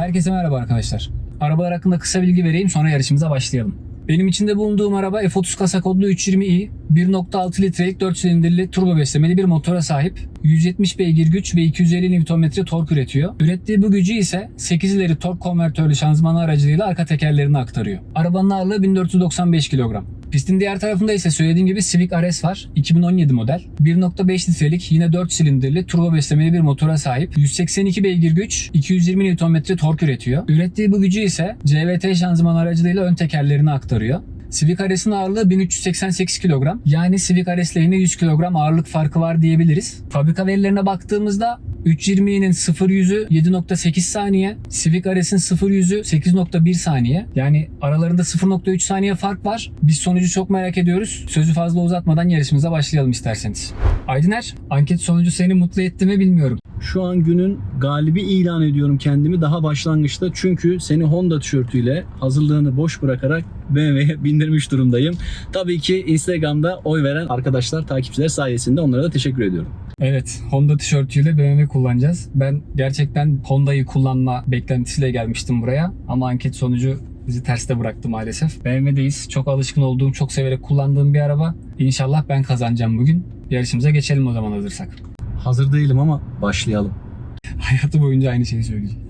Herkese merhaba arkadaşlar. Arabalar hakkında kısa bilgi vereyim sonra yarışımıza başlayalım. Benim içinde bulunduğum araba F30 kasa kodlu 320i, 1.6 litrelik 4 silindirli turbo beslemeli bir motora sahip. 170 beygir güç ve 250 Nm tork üretiyor. Ürettiği bu gücü ise 8 ileri tork konvertörlü şanzıman aracılığıyla arka tekerlerine aktarıyor. Arabanın ağırlığı 1495 kilogram. Pistin diğer tarafında ise söylediğim gibi Civic RS var. 2017 model. 1.5 litrelik yine 4 silindirli turbo beslemeli bir motora sahip. 182 beygir güç, 220 Nm tork üretiyor. Ürettiği bu gücü ise CVT şanzıman aracılığıyla ön tekerlerine aktarıyor. Civic RS'in ağırlığı 1388 kilogram. Yani Civic RS yine 100 kilogram ağırlık farkı var diyebiliriz. Fabrika verilerine baktığımızda 320'nin 0 yüzü 7.8 saniye, Civic RS'in 0 yüzü 8.1 saniye. Yani aralarında 0.3 saniye fark var. Biz sonucu çok merak ediyoruz. Sözü fazla uzatmadan yarışımıza başlayalım isterseniz. Aydıner, anket sonucu seni mutlu etti mi bilmiyorum. Şu an günün galibi ilan ediyorum kendimi daha başlangıçta. Çünkü seni Honda tişörtüyle hazırlığını boş bırakarak BMW'ye bindirmiş durumdayım. Tabii ki Instagram'da oy veren arkadaşlar, takipçiler sayesinde onlara da teşekkür ediyorum. Evet, Honda tişörtüyle BMW kullanacağız. Ben gerçekten Honda'yı kullanma beklentisiyle gelmiştim buraya. Ama anket sonucu bizi terste bıraktı maalesef. BMW'deyiz. Çok alışkın olduğum, çok severek kullandığım bir araba. İnşallah ben kazanacağım bugün. Yarışımıza geçelim o zaman hazırsak. Hazır değilim ama başlayalım. Hayatı boyunca aynı şeyi söyleyeceğim.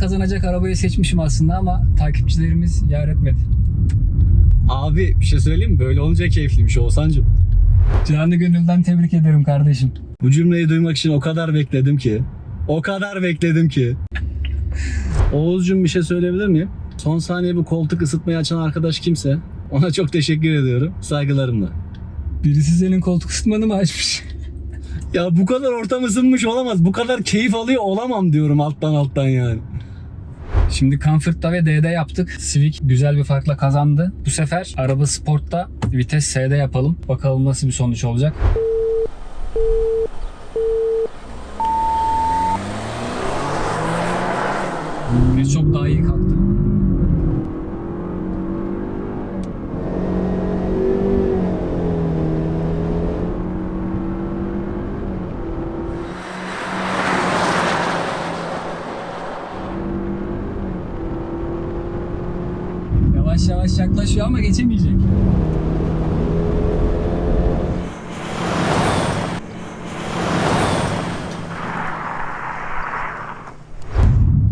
kazanacak arabayı seçmişim aslında ama takipçilerimiz yar etmedi. Abi bir şey söyleyeyim mi? Böyle olunca keyifliymiş Oğuzhan'cım. Canı gönülden tebrik ederim kardeşim. Bu cümleyi duymak için o kadar bekledim ki. O kadar bekledim ki. Oğuzcum bir şey söyleyebilir miyim? Son saniye bu koltuk ısıtmayı açan arkadaş kimse ona çok teşekkür ediyorum. Saygılarımla. Birisi senin koltuk ısıtmanı mı açmış? Ya bu kadar ortam ısınmış olamaz. Bu kadar keyif alıyor olamam diyorum alttan alttan yani. Şimdi Comfort'ta ve D'de yaptık. Civic güzel bir farkla kazandı. Bu sefer araba Sport'ta vites S'de yapalım. Bakalım nasıl bir sonuç olacak. Biz çok daha iyi kalktı. Yavaş yavaş yaklaşıyor ama geçemeyecek.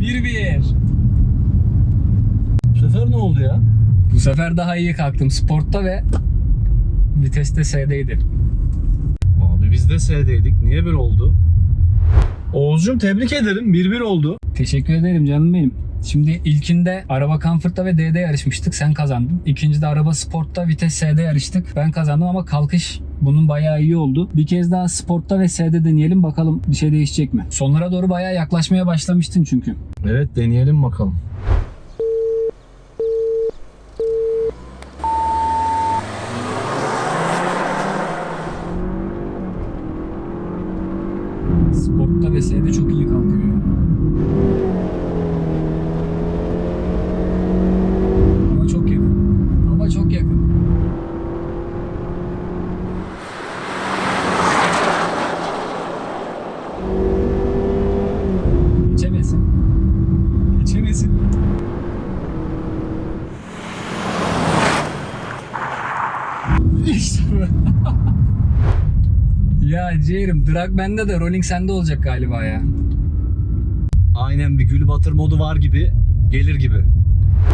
Bir bir. Bu sefer ne oldu ya? Bu sefer daha iyi kalktım. Sportta ve viteste S'deydi. Abi biz de S'deydik. Niye böyle oldu? Oğuzcum tebrik ederim. 1-1 oldu. Teşekkür ederim canım benim. Şimdi ilkinde araba Comfort'ta ve D'de yarışmıştık. Sen kazandın. İkincide araba Sport'ta vites S'de yarıştık. Ben kazandım ama kalkış bunun bayağı iyi oldu. Bir kez daha Sport'ta ve S'de deneyelim bakalım bir şey değişecek mi? Sonlara doğru bayağı yaklaşmaya başlamıştın çünkü. Evet deneyelim bakalım. Sport'ta ve S'de çok iyi kalkıyor ya. Ama çok yakın. Ama çok yakın. Geçemesin. Geçemesin. İşte bu. Ya ciğerim drag bende de rolling sende olacak galiba ya. Aynen bir gül batır modu var gibi. Gelir gibi.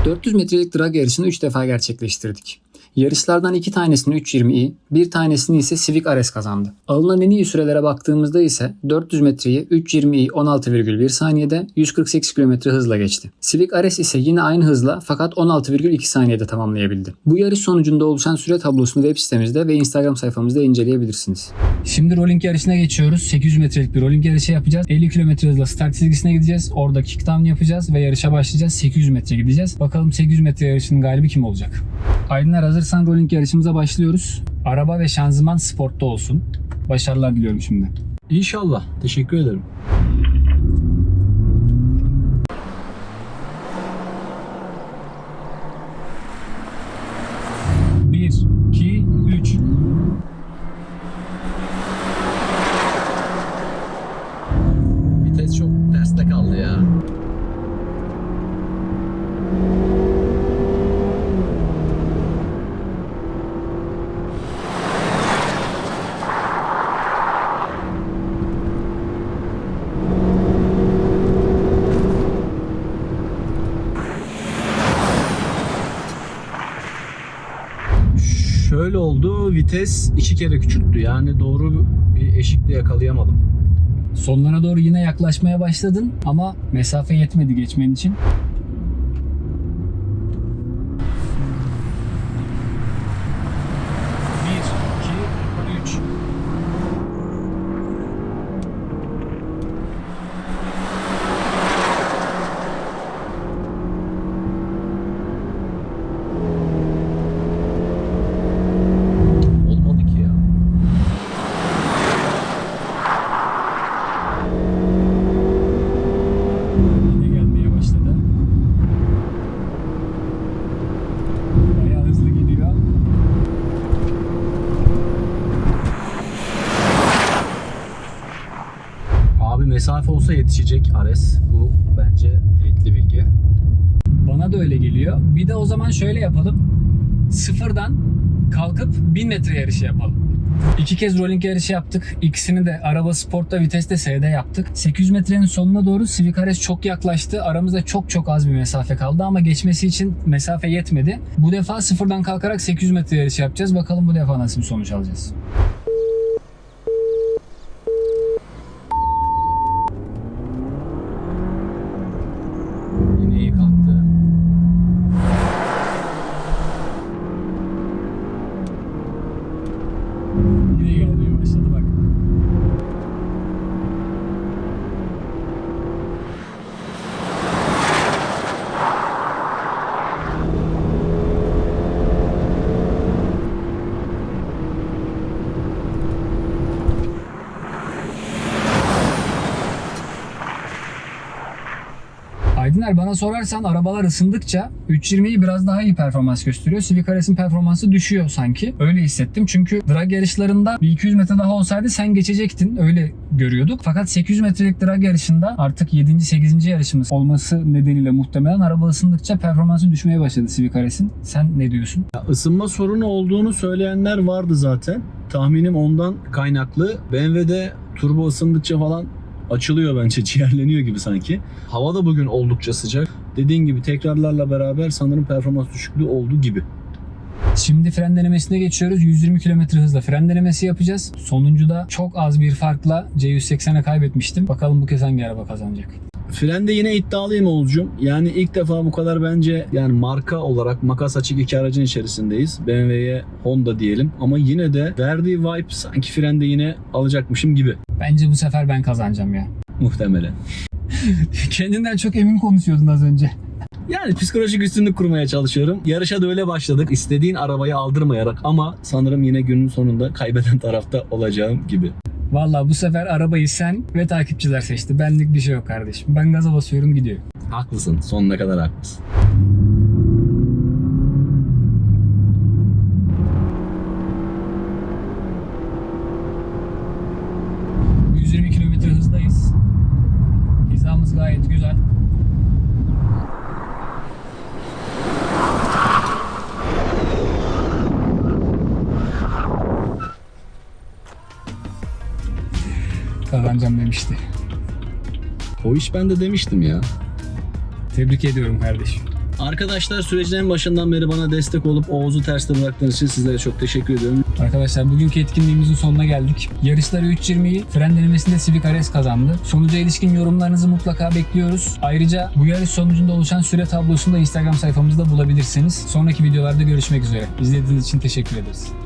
400 metrelik drag yarışını 3 defa gerçekleştirdik. Yarışlardan iki tanesini 3.20i, bir tanesini ise Civic RS kazandı. Alınan en iyi sürelere baktığımızda ise 400 metreyi 3.20i 16,1 saniyede 148 km hızla geçti. Civic RS ise yine aynı hızla fakat 16,2 saniyede tamamlayabildi. Bu yarış sonucunda oluşan süre tablosunu web sitemizde ve Instagram sayfamızda inceleyebilirsiniz. Şimdi rolling yarışına geçiyoruz. 800 metrelik bir rolling yarışı yapacağız. 50 km hızla start çizgisine gideceğiz. Orada kickdown yapacağız ve yarışa başlayacağız. 800 metre gideceğiz. Bakalım 800 metre yarışının galibi kim olacak? Aydınlar hazırsan rolling yarışımıza başlıyoruz. Araba ve şanzıman sportta olsun. Başarılar diliyorum şimdi. İnşallah. Teşekkür ederim. Bir, iki, üç. Vites çok terste kaldı ya. Şöyle oldu. Vites iki kere küçülttü. Yani doğru bir eşikte yakalayamadım. Sonlara doğru yine yaklaşmaya başladın ama mesafe yetmedi geçmen için. Bir, iki, üç. Olmadı ki ya. Yine gelmeye başladı. Bayağı hızlı gidiyor. Abi mesafe olsa yetişecek Ares. Bu bence teyitli bilgi. Bana da öyle geliyor. Bir de o zaman şöyle yapalım. Sıfırdan kalkıp 1000 metre yarışı yapalım. İki kez rolling yarışı yaptık. İkisini de araba sportta viteste S'de yaptık. 800 metrenin sonuna doğru Civic RS çok yaklaştı. Aramızda çok çok az bir mesafe kaldı ama geçmesi için mesafe yetmedi. Bu defa sıfırdan kalkarak 800 metre yarışı yapacağız. Bakalım bu defa nasıl bir sonuç alacağız. Yine iyi kalktı. Yine gelmeye başladı bak. Aydıner bana sorarsan arabalar ısındıkça 320'yi biraz daha iyi performans gösteriyor. Civic RS'in performansı düşüyor sanki. Öyle hissettim. Çünkü drag yarışlarında bir 200 metre daha olsaydı sen geçecektin. Öyle görüyorduk. Fakat 800 metrelik drag yarışında artık 7. 8. yarışımız olması nedeniyle muhtemelen araba ısındıkça performansı düşmeye başladı Civic RS'in. Sen ne diyorsun? Ya ısınma sorunu olduğunu söyleyenler vardı zaten. Tahminim ondan kaynaklı. BMW'de turbo ısındıkça falan açılıyor bence. Ciğerleniyor gibi sanki. Hava da bugün oldukça sıcak. Dediğin gibi tekrarlarla beraber sanırım performans düşüklüğü oldu gibi. Şimdi fren denemesine geçiyoruz. 120 km hızla fren denemesi yapacağız. Sonuncuda çok az bir farkla C180'e kaybetmiştim. Bakalım bu kez hangi araba kazanacak. Frende yine iddialıyım Oğuzcum. Yani ilk defa bu kadar bence yani marka olarak makas açık iki aracın içerisindeyiz. BMW'ye Honda diyelim. Ama yine de verdiği vibe sanki frende yine alacakmışım gibi. Bence bu sefer ben kazanacağım ya. Muhtemelen. Kendinden çok emin konuşuyordun az önce. Yani psikolojik üstünlük kurmaya çalışıyorum. Yarışa da öyle başladık. İstediğin arabayı aldırmayarak ama sanırım yine günün sonunda kaybeden tarafta olacağım gibi. Vallahi bu sefer arabayı sen ve takipçiler seçti. Benlik bir şey yok kardeşim. Ben gaza basıyorum gidiyor. Haklısın. Sonuna kadar haklısın. ...120 km hızdayız. Hizamız gayet güzel. Kazanacağım demişti. O iş ben de demiştim ya. Tebrik ediyorum kardeşim. Arkadaşlar sürecin en başından beri bana destek olup Oğuz'u terste bıraktığınız için sizlere çok teşekkür ediyorum. Arkadaşlar bugünkü etkinliğimizin sonuna geldik. Yarışları 3.20'yi fren denemesinde Civic Ares kazandı. Sonuca ilişkin yorumlarınızı mutlaka bekliyoruz. Ayrıca bu yarış sonucunda oluşan süre tablosunu da Instagram sayfamızda bulabilirsiniz. Sonraki videolarda görüşmek üzere. İzlediğiniz için teşekkür ederiz.